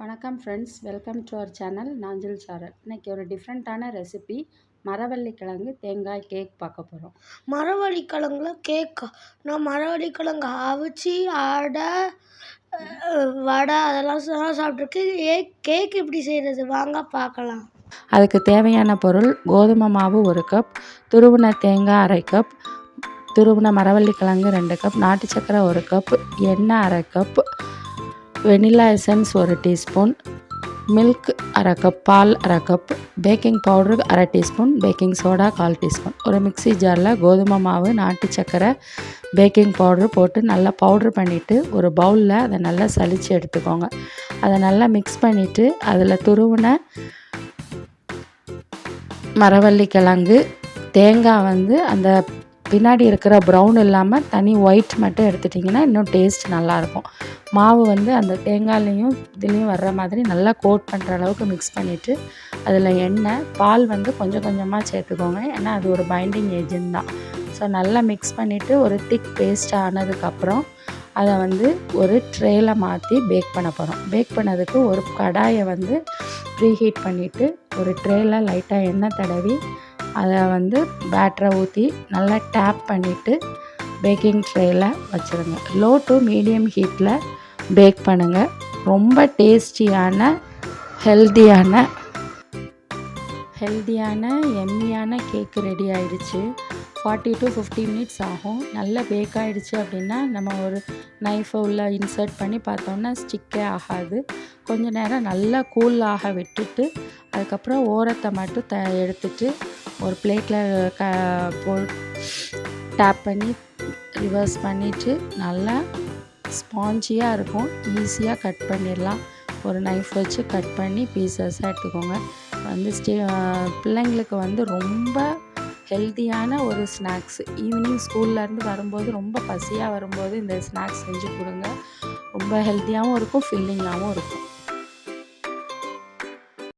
வணக்கம் friends welcome to our channel Nanjil Saral இன்னைக்கு ஒரு டிஃப்ரெண்ட்டான ரெசிபி மரவள்ளி கிழங்கு தேங்காய் கேக் பார்க்க போகிறோம் மரவள்ளி கிழங்குல கேக்கா நான் மரவள்ளி கிழங்கு அவிச்சு வடை அதெல்லாம் சா- சாப்பிட்ருக்கேன் ஏ கேக் எப்படி செய்கிறது வாங்க பார்க்கலாம். அதுக்கு தேவையான பொருள் கோதுமை மாவு ஒரு கப் துருவின தேங்காய் அரை கப் துருவின மரவள்ளி கிழங்கு ரெண்டு கப் நாட்டு சக்கரை ஒரு கப் எண்ணெய் அரை கப் வெனிலா எசன்ஸ் ஒரு டீஸ்பூன் மில்க் அரை கப் பால் அரை கப் பேக்கிங் பவுடர் அரை டீஸ்பூன் பேக்கிங் சோடா கால் டீஸ்பூன். ஒரு மிக்ஸி ஜாரில் கோதுமை மாவு நாட்டு சக்கரை பேக்கிங் பவுடர் போட்டு நல்லா பவுட்ரு பண்ணிவிட்டு ஒரு பவுலில் அதை நல்லா சலித்து எடுத்துக்கோங்க. அதை நல்லா மிக்ஸ் பண்ணிவிட்டு அதில் துருவின மரவள்ளி கிழங்கு தேங்காய் வந்து அந்த பின்னாடி இருக்கிற ப்ரௌன் இல்லாமல் தனி ஒயிட் மட்டும் எடுத்துட்டிங்கன்னா இன்னும் டேஸ்ட் நல்லாயிருக்கும். மாவு வந்து அந்த தேங்காய்லேயும் இதுலேயும் வர்ற மாதிரி நல்லா கோட் பண்ணுற அளவுக்கு மிக்ஸ் பண்ணிவிட்டு அதில் எண்ணெய் பால் வந்து கொஞ்சம் கொஞ்சமாக சேர்த்துக்கோங்க. ஏன்னா அது ஒரு பைண்டிங் ஏஜென்ட் தான். ஸோ நல்லா மிக்ஸ் பண்ணிவிட்டு ஒரு திக் பேஸ்ட் ஆனதுக்கப்புறம் அதை வந்து ஒரு ட்ரேயில் மாற்றி பேக் பண்ண போகிறோம் பேக் பண்ணதுக்கு ஒரு கடாயை வந்து ப்ரீஹீட் பண்ணிவிட்டு ஒரு ட்ரேயில் லைட்டாக எண்ணெய் தடவி அதை வந்து பேட்டரை ஊற்றி நல்லா டேப் பண்ணிவிட்டு பேக்கிங் ட்ரேயில் வச்சுருங்க. லோ டு மீடியம் ஹீட்டில் பேக் பண்ணுங்கள் ரொம்ப டேஸ்டியான ஹெல்த்தியான ஹெல்த்தியான எம்மியான கேக்கு ரெடி ஆயிடுச்சு. ஃபார்ட்டி டு ஃபிஃப்டி மினிட்ஸ் ஆகும். நல்லா பேக் ஆகிடுச்சு அப்படின்னா நம்ம ஒரு நைஃபை உள்ளே இன்சர்ட் பண்ணி பார்த்தோம்னா ஸ்டிக்கே ஆகாது. கொஞ்ச நேரம் நல்லா கூல் ஆக விட்டுட்டு அதுக்கப்புறம் ஓரத்தை மட்டும் த எடுத்துட்டு ஒரு பிளேட்டில் க போ டேப் பண்ணி ரிவர்ஸ் பண்ணிவிட்டு நல்லா ஸ்பாஞ்சியாக இருக்கும். ஈஸியாக கட் பண்ணிடலாம். ஒரு நைஃப் வச்சு கட் பண்ணி பீசஸாக எடுத்துக்கோங்க. வந்து ஸ்டே பிள்ளைங்களுக்கு வந்து ரொம்ப ஹெல்த்தியான ஒரு ஸ்நாக்ஸ் ஈவினிங் ஸ்கூல்லேருந்து வரும்போது ரொம்ப பசியாக வரும்போது இந்த ஸ்நாக்ஸ் செஞ்சு கொடுங்க. ரொம்ப ஹெல்த்தியாகவும் இருக்கும் ஃபில்லிங்காகவும் இருக்கும்.